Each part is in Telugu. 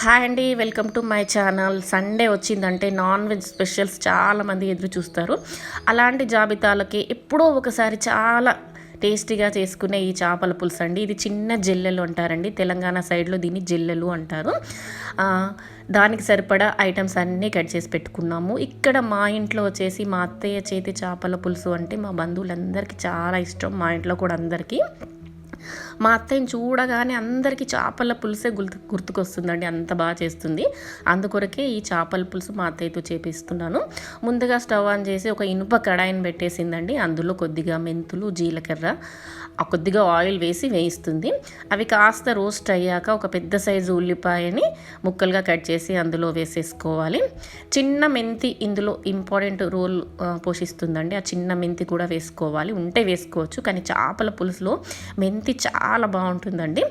హాయ్ అండి welcome to my channel. Sunday వచ్చిందంటే నాన్ వెజ్ స్పెషల్స్ చాలామంది ఎదురు చూస్తారు. అలాంటి జాబితాలకి ఎప్పుడో ఒకసారి చాలా టేస్టీగా చేసుకునే ఈ చేపల పులుసు అండి. ఇది చిన్న జల్లెలు అంటారండి. తెలంగాణ సైడ్లో దీన్ని జల్లెలు అంటారు. దానికి సరిపడా ఐటమ్స్ అన్నీ కట్ చేసి పెట్టుకున్నాము. ఇక్కడ మా ఇంట్లో వచ్చేసి మా అత్తయ్య చేతి చేపల పులుసు అంటే మా బంధువులందరికీ చాలా ఇష్టం. మా ఇంట్లో కూడా అందరికీ. మా అత్తయ్యని చూడగానే అందరికీ చేపల పులుసే గుర్తు గుర్తుకొస్తుందండి. అంత బాగా చేస్తుంది. అందుకొరకే ఈ చేపల పులుసు మా అత్తయ్యతో చేపిస్తున్నాను. ముందుగా స్టవ్ ఆన్ చేసి ఒక ఇనుప కడాయిని పెట్టేసిందండి. అందులో కొద్దిగా మెంతులు జీలకర్ర ఆ కొద్దిగా ఆయిల్ వేసి వేయిస్తుంది. అవి కాస్త రోస్ట్ అయ్యాక ఒక పెద్ద సైజు ఉల్లిపాయని ముక్కలుగా కట్ చేసి అందులో వేసేసుకోవాలి. చిన్న మెంతి ఇందులో ఇంపార్టెంట్ రోల్ పోషిస్తుందండి. ఆ చిన్న మెంతి కూడా వేసుకోవాలి. ఉంటే వేసుకోవచ్చు కానీ చేపల పులుసులో మెంతి చాలా చాలా బాగుంటుందండి.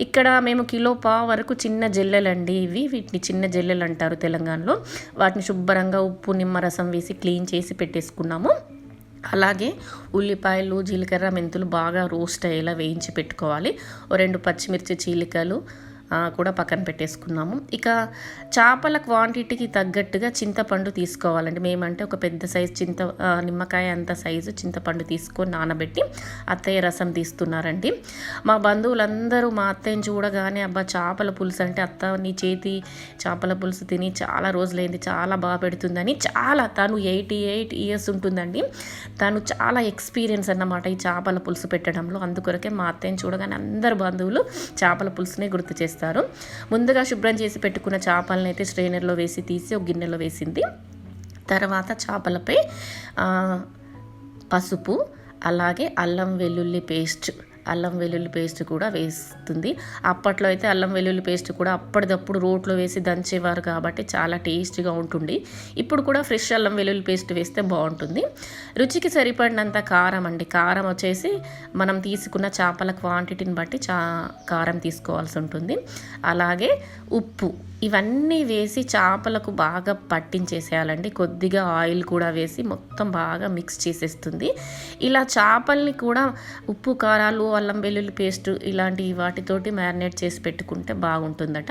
ఇక్కడ మేము కిలో పా వరకు చిన్న జల్లెలండి ఇవి. వీటిని చిన్న జల్లెలు అంటారు తెలంగాణలో. వాటిని శుభ్రంగా ఉప్పు నిమ్మరసం వేసి క్లీన్ చేసి పెట్టేసుకున్నాము. అలాగే ఉల్లిపాయలు జీలకర్ర మెంతులు బాగా రోస్ట్ అయ్యేలా వేయించి పెట్టుకోవాలి. ఓ రెండు పచ్చిమిర్చి చీలికలు కూడా పక్కన పెట్టేసుకున్నాము. ఇక చేపల క్వాంటిటీకి తగ్గట్టుగా చింతపండు తీసుకోవాలండి. మేమంటే ఒక పెద్ద సైజు చింత నిమ్మకాయ అంత సైజు చింతపండు తీసుకొని నానబెట్టి అత్తయ్య రసం తీస్తున్నారండి. మా బంధువులందరూ మా అత్తయ్యని చూడగానే అబ్బా చేపల పులుసు అంటే అత్త నీ చేతి చేపల పులుసు తిని చాలా రోజులైంది చాలా బాగా పెడుతుందని చాలా తను ఎయిటీ ఎయిట్ ఇయర్స్ ఉంటుందండి. తను చాలా ఎక్స్పీరియన్స్ అన్నమాట ఈ చేపల పులుసు పెట్టడంలో. అందుకొరకే మా అత్తయ్యని చూడగానే అందరు బంధువులు చేపల పులుసునే గుర్తు చేస్తారు. ముందుగా శుభ్రం చేసి పెట్టుకున్న చేపలను అయితే స్ట్రైనర్లో వేసి తీసి ఒక గిన్నెలో వేసింది. తర్వాత చేపలపై పసుపు అలాగే అల్లం వెల్లుల్లి పేస్ట్ అల్లం వెల్లుల్లి పేస్ట్ కూడా వేస్తుంది. అప్పట్లో అయితే అల్లం వెల్లుల్లి పేస్ట్ కూడా అప్పటిదప్పుడు రోట్లో వేసి దంచేవారు కాబట్టి చాలా టేస్టీగా ఉంటుంది. ఇప్పుడు కూడా ఫ్రెష్ అల్లం వెల్లుల్లి పేస్ట్ వేస్తే బాగుంటుంది. రుచికి సరిపడినంత కారం అండి. కారం వచ్చేసి మనం తీసుకున్న చేపల క్వాంటిటీని బట్టి చా కారం తీసుకోవాల్సి ఉంటుంది. అలాగే ఉప్పు. ఇవన్నీ వేసి చేపలకు బాగా పట్టించేసేయాలండి. కొద్దిగా ఆయిల్ కూడా వేసి మొత్తం బాగా మిక్స్ చేసేస్తుంది. ఇలా చేపల్ని కూడా ఉప్పు కారాలు అల్లం వెల్లుల్లి పేస్ట్ ఇలాంటి వాటితోటి మ్యారినేట్ చేసి పెట్టుకుంటే బాగుంటుందట.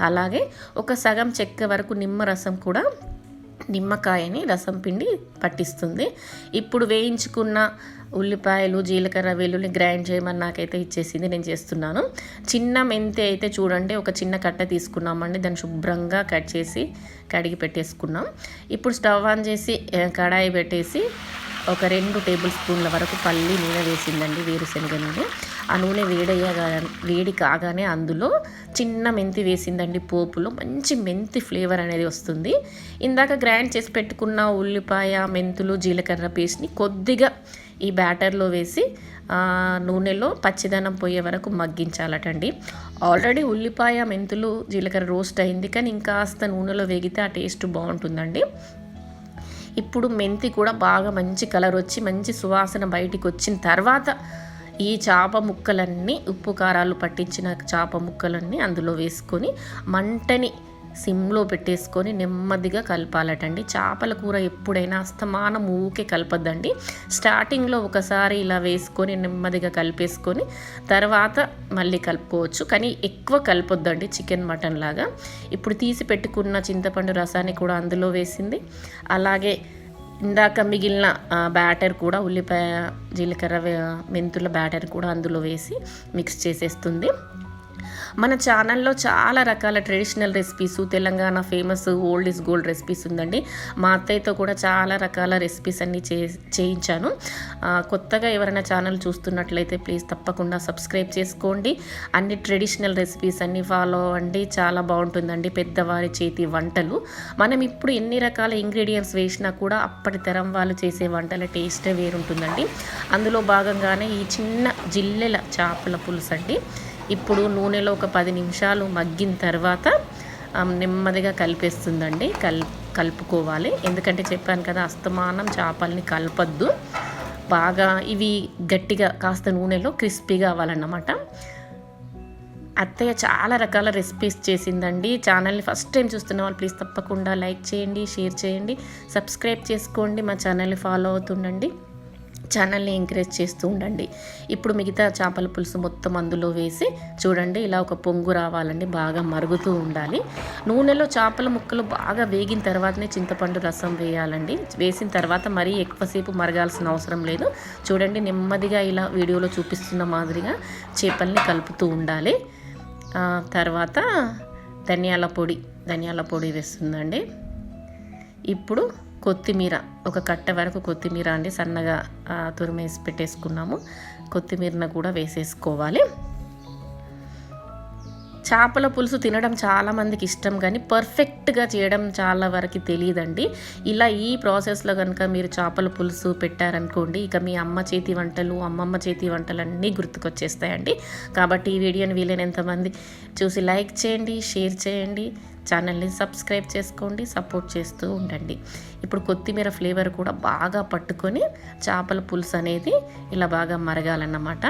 అలాగే ఒక సగం చెక్క వరకు నిమ్మరసం కూడా నిమ్మకాయని రసం పిండి పట్టిస్తుంది. ఇప్పుడు వేయించుకున్న ఉల్లిపాయలు జీలకర్ర వెల్లుల్లి గ్రైండ్ చేయమని నాకైతే ఇచ్చేసింది నేను చేస్తున్నాను. చిన్న మెంతి అయితే చూడండి ఒక చిన్న కట్ట తీసుకున్నామండి. దాన్ని శుభ్రంగా కట్ చేసి కడిగి పెట్టేసుకున్నాం. ఇప్పుడు స్టవ్ ఆన్ చేసి కడాయి పెట్టేసి ఒక రెండు టేబుల్ స్పూన్ల వరకు పల్లి నూనె వేసిందండి వేరుశనగ నూనె. ఆ నూనె వేడయ్యగా వేడి కాగానే అందులో చిన్న మెంతి వేసిందండి పోపులో. మంచి మెంతి ఫ్లేవర్ అనేది వస్తుంది. ఇందాక గ్రైండ్ చేసి పెట్టుకున్న ఉల్లిపాయ మెంతులు జీలకర్ర పేస్ట్ని కొద్దిగా ఈ బ్యాటర్లో వేసి నూనెలో పచ్చిదనం పోయే వరకు మగ్గించాలటండి. ఆల్రెడీ ఉల్లిపాయ మెంతులు జీలకర్ర రోస్ట్ అయింది. కానీ ఇంకాస్త నూనెలో వేగితే ఆ టేస్ట్ బాగుంటుందండి. ఇప్పుడు మెంతి కూడా బాగా మంచి కలర్ వచ్చి మంచి సువాసన బయటికి వచ్చిన తర్వాత ఈ చేప ముక్కలన్నీ ఉప్పు కారాలు పట్టించిన చేప ముక్కలన్నీ అందులో వేసుకొని మంటని సిమ్లో పెట్టేసుకొని నెమ్మదిగా కలపాలటండి. చేపల కూర ఎప్పుడైనా అస్తమానం ఊకే కలపద్దండి. స్టార్టింగ్లో ఒకసారి ఇలా వేసుకొని నెమ్మదిగా కలిపేసుకొని తర్వాత మళ్ళీ కలుపుకోవచ్చు. కానీ ఎక్కువ కలపొద్దండి చికెన్ మటన్ లాగా. ఇప్పుడు తీసి పెట్టుకున్న చింతపండు రసాన్ని కూడా అందులో వేసింది. అలాగే ఇందాక మిగిలిన బ్యాటర్ కూడా ఉల్లిపాయ జీలకర్ర మెంతుల బ్యాటర్ కూడా అందులో వేసి మిక్స్ చేసేస్తుంది. మన ఛానల్లో చాలా రకాల traditional recipes Telangana famous old is gold recipes ఉందండి. మా అత్తయ్యతో కూడా చాలా రకాల రెసిపీస్ అన్ని చే చేయించాను. కొత్తగా ఎవరైనా ఛానల్ చూస్తున్నట్లయితే ప్లీజ్ తప్పకుండా సబ్స్క్రైబ్ చేసుకోండి. అన్ని ట్రెడిషనల్ రెసిపీస్ అన్ని ఫాలో అవ్వండి. చాలా బాగుంటుందండి పెద్దవారి చేతి వంటలు. మనం ఇప్పుడు ఎన్ని రకాల ఇంగ్రీడియంట్స్ వేసినా కూడా అప్పటి తరం వాళ్ళు చేసే వంటల టేస్టే వేరుంటుందండి. అందులో భాగంగానే ఈ చిన్న జిల్లెల చేపల పులుసు అండి ఇప్పుడు నూనెలో ఒక పది నిమిషాలు మగ్గిన తర్వాత నెమ్మదిగా కలిపేస్తుందండి. కల్ కలుపుకోవాలి. ఎందుకంటే చెప్పాను కదా అస్తమానం చేపల్ని కలపద్దు. బాగా ఇవి గట్టిగా కాస్త నూనెలో క్రిస్పీగా అవ్వాలన్నమాట. అత్తయ్య చాలా రకాల రెసిపీస్ చేసిందండి. ఛానల్ని ఫస్ట్ టైం చూస్తున్న వాళ్ళు ప్లీజ్ తప్పకుండా లైక్ చేయండి షేర్ చేయండి సబ్స్క్రైబ్ చేసుకోండి మా ఛానల్ని ఫాలో అవుతుండండి. ఛానల్ని ఎంకరేజ్ చేస్తూ ఉండండి. ఇప్పుడు మిగతా చేపల పులుసు మొత్తం అందులో వేసి చూడండి ఇలా ఒక పొంగు రావాలండి బాగా మరుగుతూ ఉండాలి. నూనెలో చేపల ముక్కలు బాగా వేగిన తర్వాతనే చింతపండు రసం వేయాలండి. వేసిన తర్వాత మరీ ఎక్కువసేపు మరగాల్సిన అవసరం లేదు. చూడండి నెమ్మదిగా ఇలా వీడియోలో చూపిస్తున్న మాదిరిగా చేపల్ని కలుపుతూ ఉండాలి. తర్వాత ధనియాల పొడి ధనియాల పొడి వేస్తుందండి. ఇప్పుడు కొత్తిమీర ఒక కట్ట వరకు కొత్తిమీర అండి సన్నగా తురిమేసి పెట్టేసుకున్నాము. కొత్తిమీరను కూడా వేసేసుకోవాలి. చేపల పులుసు తినడం చాలామందికి ఇష్టం కానీ పర్ఫెక్ట్గా చేయడం చాలా వరకు తెలియదండి. ఇలా ఈ ప్రాసెస్లో కనుక మీరు చేపల పులుసు పెట్టారనుకోండి ఇక మీ అమ్మ చేతి వంటలు అమ్మమ్మ చేతి వంటలు అన్నీ గుర్తుకొచ్చేస్తాయండి. కాబట్టి ఈ వీడియోని వీలైనంతమంది చూసి లైక్ చేయండి షేర్ చేయండి. ఛానల్ని సబ్స్క్రైబ్ చేసుకోండి సపోర్ట్ చేస్తూ ఉండండి. ఇప్పుడు కొత్తిమీర ఫ్లేవర్ కూడా బాగా పట్టుకొని చేపల పులుసు అనేది ఇలా బాగా మరగాలన్నమాట.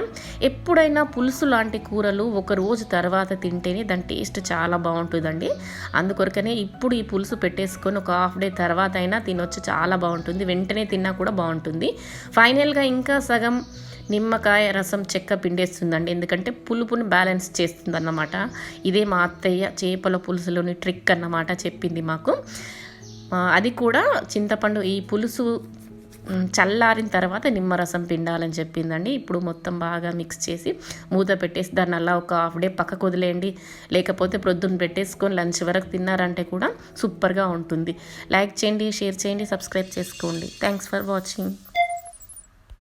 ఎప్పుడైనా పులుసు లాంటి కూరలు ఒక రోజు తర్వాత తింటేనే దాని టేస్ట్ చాలా బాగుంటుందండి. అందుకొరకనే ఇప్పుడు ఈ పులుసు పెట్టేసుకొని ఒక హాఫ్ డే తర్వాత అయినా తినొచ్చు చాలా బాగుంటుంది. వెంటనే తిన్నా కూడా బాగుంటుంది. ఫైనల్గా ఇంకా సగం నిమ్మకాయ రసం చెక్క పిండేస్తుందండి. ఎందుకంటే పులుపుని బ్యాలెన్స్ చేస్తుందన్నమాట. ఇదే మా అత్తయ్య చేపల పులుసులోని ట్రిక్ అన్నమాట చెప్పింది మాకు. అది కూడా చింతపండు ఈ పులుసు చల్లారిన తర్వాత నిమ్మరసం పిండాలని చెప్పిందండి. ఇప్పుడు మొత్తం బాగా మిక్స్ చేసి మూత పెట్టేసి దాన్ని అలా ఒక హాఫ్ డే పక్కకు వదిలేయండి. లేకపోతే ప్రొద్దున పెట్టేసుకొని లంచ్ వరకు తిన్నారంటే కూడా సూపర్గా ఉంటుంది. లైక్ చేయండి షేర్ చేయండి సబ్స్క్రైబ్ చేసుకోండి. Thanks for watching.